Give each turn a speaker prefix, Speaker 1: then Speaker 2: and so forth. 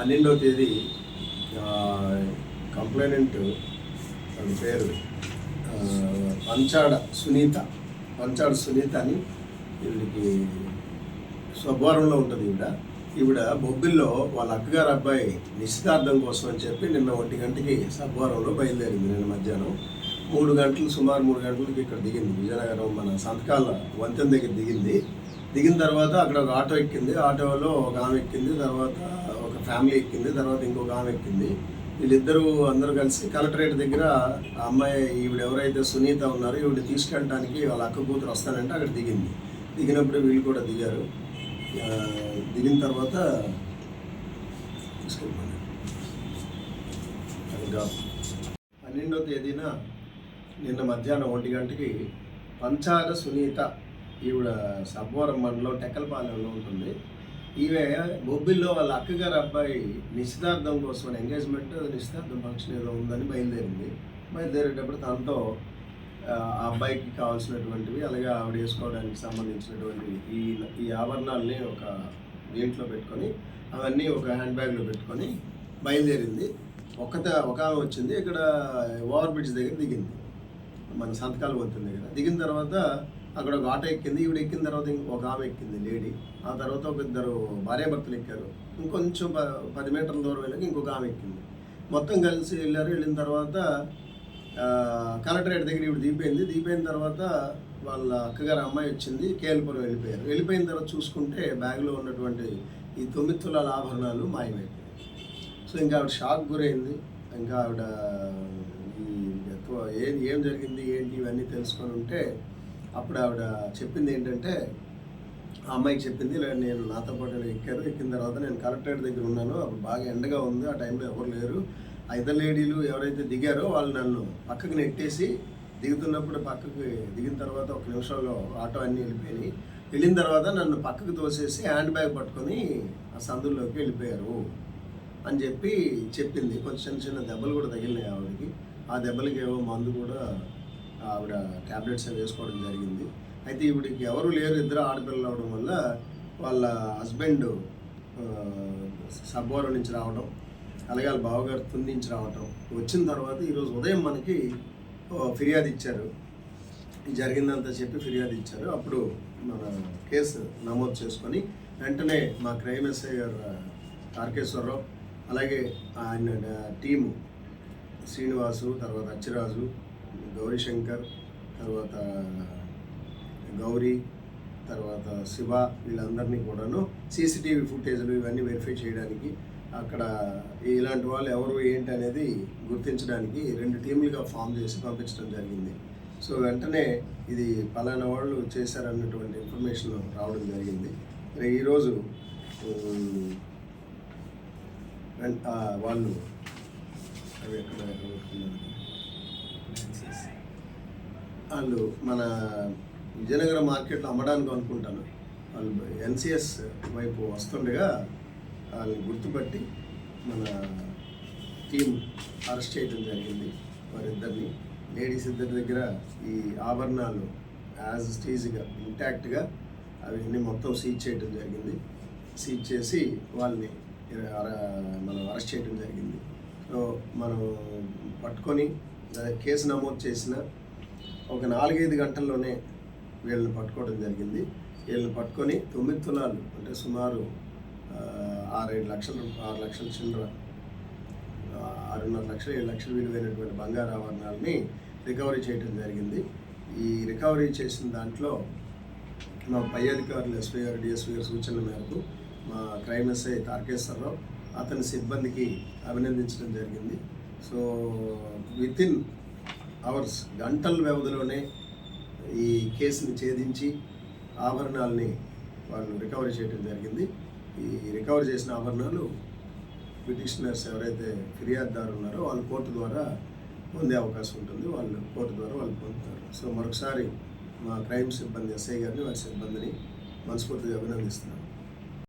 Speaker 1: పన్నెండవ తేదీ కంప్లైనెంట్ తన పేరు పంచాడ సునీత పంచాడ సునీత అని వీళ్ళకి స్వభారంలో ఉంటుంది ఈవిడ. ఈవిడ బొబ్బిల్లో వాళ్ళ అక్కగారు అబ్బాయి నిశ్చితార్థం కోసం అని చెప్పి నిన్న ఒంటి గంటకి సద్వారంలో బయలుదేరింది నిన్న మధ్యాహ్నం. మూడు గంటలు సుమారు మూడు గంటలకి ఇక్కడ దిగింది. విజయనగరం మన సంతకాల వంతెన దగ్గర దిగింది. దిగిన తర్వాత అక్కడ ఒక ఆటో ఎక్కింది. ఆటోలో ఒక ఆమె ఎక్కింది. తర్వాత ఒక ఫ్యామిలీ ఎక్కింది. తర్వాత ఇంకొక ఆమె ఎక్కింది. వీళ్ళిద్దరూ అందరూ కలిసి కలెక్టరేట్ దగ్గర ఆ అమ్మాయి ఈవిడ ఎవరైతే సునీత ఉన్నారో ఈవిడ తీసుకెళ్ళడానికి వాళ్ళ అక్క కూతురు వస్తానంటే అక్కడ దిగింది. దిగినప్పుడు వీళ్ళు కూడా దిగారు. దిగిన తర్వాత తీసుకెళ్ళిపోయారు. పన్నెండో తేదీన నిన్న మధ్యాహ్నం ఒంటి గంటకి పంచాల సునీత ఈవిడ సబ్బవరం మండలం టెక్కలపాలెంలో ఉంటుంది. ఈమె బొబ్బిల్లో వాళ్ళ అక్కగారు అబ్బాయి నిశ్చితార్థం కోసం ఎంగేజ్మెంట్ నిశ్చితార్థం ఫంక్షన్ ఏదో ఉందని బయలుదేరింది. బయలుదేరేటప్పుడు తనతో ఆ అబ్బాయికి కావాల్సినటువంటివి అలాగే ఆవిడ వేసుకోవడానికి సంబంధించినటువంటి ఈ ఈ ఆభరణాలని ఒక దీంట్లో పెట్టుకొని అవన్నీ ఒక హ్యాండ్ బ్యాగ్లో పెట్టుకొని బయలుదేరింది. ఒక్కత ఒక ఆమె వచ్చింది. ఇక్కడ ఓవర్ బ్రిడ్జ్ దగ్గర దిగింది. మన సంతకాలు పోతుంది దగ్గర. దిగిన తర్వాత అక్కడ ఒక ఆటో ఎక్కింది ఈవిడ ఎక్కిన తర్వాత ఇంకొక ఆమె ఎక్కింది లేడీ. ఆ తర్వాత ఒక ఇద్దరు భార్యాభర్తలు ఎక్కారు. ఇంకొంచెం ప- పది మీటర్ల దూరం వెళ్ళాక ఇంకొక ఆమె ఎక్కింది. మొత్తం కలిసి వెళ్ళారు. వెళ్ళిన తర్వాత కలెక్టరేట్ దగ్గర ఇప్పుడు దిగిపోయింది. దిగిపోయిన తర్వాత వాళ్ళ అక్కగారు అమ్మాయి వచ్చింది కేఎల్పురం వెళ్ళిపోయారు. వెళ్ళిపోయిన తర్వాత చూసుకుంటే బ్యాగ్లో ఉన్నటువంటి ఈ తొమ్మిది తులాల ఆభరణాలు మాయమైపోయాయి. సో ఇంకా ఆవిడ షాక్ గురైంది. ఇంకా ఆవిడ ఈ ఏం ఏం జరిగింది ఏంటి ఇవన్నీ తెలుసుకొని ఉంటే అప్పుడు ఆవిడ చెప్పింది ఏంటంటే ఆ అమ్మాయికి చెప్పింది నేను నాతో పాటు ఎక్కారు ఎక్కిన తర్వాత నేను కలెక్టరేట్ దగ్గర ఉన్నాను అప్పుడు బాగా ఎండగా ఉంది ఆ టైంలో ఎవరు లేరు. ఆ ఇద్దరు లేడీలు ఎవరైతే దిగారో వాళ్ళు నన్ను పక్కకు నెట్టేసి దిగుతున్నప్పుడు పక్కకి దిగిన తర్వాత ఒక నిమిషంలో ఆటో అన్నీ వెళ్ళిపోయినాయి. వెళ్ళిన తర్వాత నన్ను పక్కకు తోసేసి హ్యాండ్ బ్యాగ్ పట్టుకొని ఆ సందుల్లోకి వెళ్ళిపోయారు. అని చెప్పి చెప్పింది. కొంచెం చిన్న చిన్న దెబ్బలు కూడా తగిలినాయి ఆవిడకి. ఆ దెబ్బలకి ఏవో మందు కూడా ఆవిడ ట్యాబ్లెట్స్ అవి వేసుకోవడం జరిగింది. అయితే ఈవిడికి ఎవరు లేరు ఇద్దరు ఆడపిల్లలు అవడం వల్ల వాళ్ళ హస్బెండ్ సబ్బోరం నుంచి రావడం అలాగే వాళ్ళ బావగారు తుని నుంచి రావటం వచ్చిన తర్వాత ఈరోజు ఉదయం మనకి ఫిర్యాదు ఇచ్చారు. జరిగిందంతా చెప్పి ఫిర్యాదు ఇచ్చారు. అప్పుడు మన కేసు నమోదు చేసుకొని వెంటనే మా క్రైమ్ ఎస్ఐ గారు తారకేశ్వరరావు అలాగే ఆయన టీము శ్రీనివాసు తర్వాత అచ్చిరాజు గౌరీశంకర్ తర్వాత గౌరీ తర్వాత శివ వీళ్ళందరినీ కూడాను సీసీటీవీ ఫుటేజ్లు ఇవన్నీ వెరిఫై చేయడానికి అక్కడ ఇలాంటి వాళ్ళు ఎవరు ఏంటి అనేది గుర్తించడానికి రెండు టీములుగా ఫామ్ చేసి పంపించడం జరిగింది సో వెంటనే ఇది పలానా వాళ్ళు చేశారన్నటువంటి ఇన్ఫర్మేషన్ రావడం జరిగింది ఈరోజు వెన్- వాళ్ళు అవి ఎక్కడ పెట్టుకున్నారు? వాళ్ళు మన విజయనగరం మార్కెట్లో అమ్మడానికి అనుకుంటాను. వాళ్ళు ఎన్సిఎస్ వైపు వస్తుండగా వాళ్ళని గుర్తుపట్టి మన టీం అరెస్ట్ చేయడం జరిగింది. వారిద్దరిని లేడీస్ ఇద్దరి దగ్గర ఈ ఆభరణాలు యాజ్ స్టేజ్గా ఇంటాక్ట్గా అవన్నీ మొత్తం సీజ్ చేయడం జరిగింది. సీజ్ చేసి వాళ్ళని మనం అరెస్ట్ చేయడం జరిగింది. సో మనం పట్టుకొని కేసు నమోదు చేసిన ఒక నాలుగైదు గంటల్లోనే వీళ్ళని పట్టుకోవడం జరిగింది. వీళ్ళని పట్టుకొని తొమ్మిది తులాలు అంటే సుమారు ఆరేడు లక్షలు ఆరు లక్షల చిల్లర ఆరున్నర లక్షలు ఏడు లక్షలు విలువైనటువంటి బంగారు ఆభరణాలని రికవరీ చేయడం జరిగింది. ఈ రికవరీ చేసిన దాంట్లో మా పై అధికారులు ఎస్పీ గారు డిఎస్పీ గారి సూచనల మేరకు మా క్రైమ్ ఎస్ఐ తారకేశ్వరరావు అతని సిబ్బందికి అభినందించడం జరిగింది. సో విత్ ఇన్ అవర్స్ గంటల వ్యవధిలోనే ఈ కేసుని ఛేదించి ఆభరణాలని వాళ్ళు రికవరీ చేయడం జరిగింది. ఈ రికవర్ చేసిన ఆభరణాలు పిటిషనర్స్ ఎవరైతే ఫిర్యాదుదారు ఉన్నారో వాళ్ళు కోర్టు ద్వారా పొందే అవకాశం ఉంటుంది. వాళ్ళు కోర్టు ద్వారా వాళ్ళు పొందుతారు. సో మరొకసారి మా క్రైమ్ సిబ్బంది ఎస్ఐ గారిని వారి సిబ్బందిని మనస్ఫూర్తిగా అభినందిస్తున్నాను.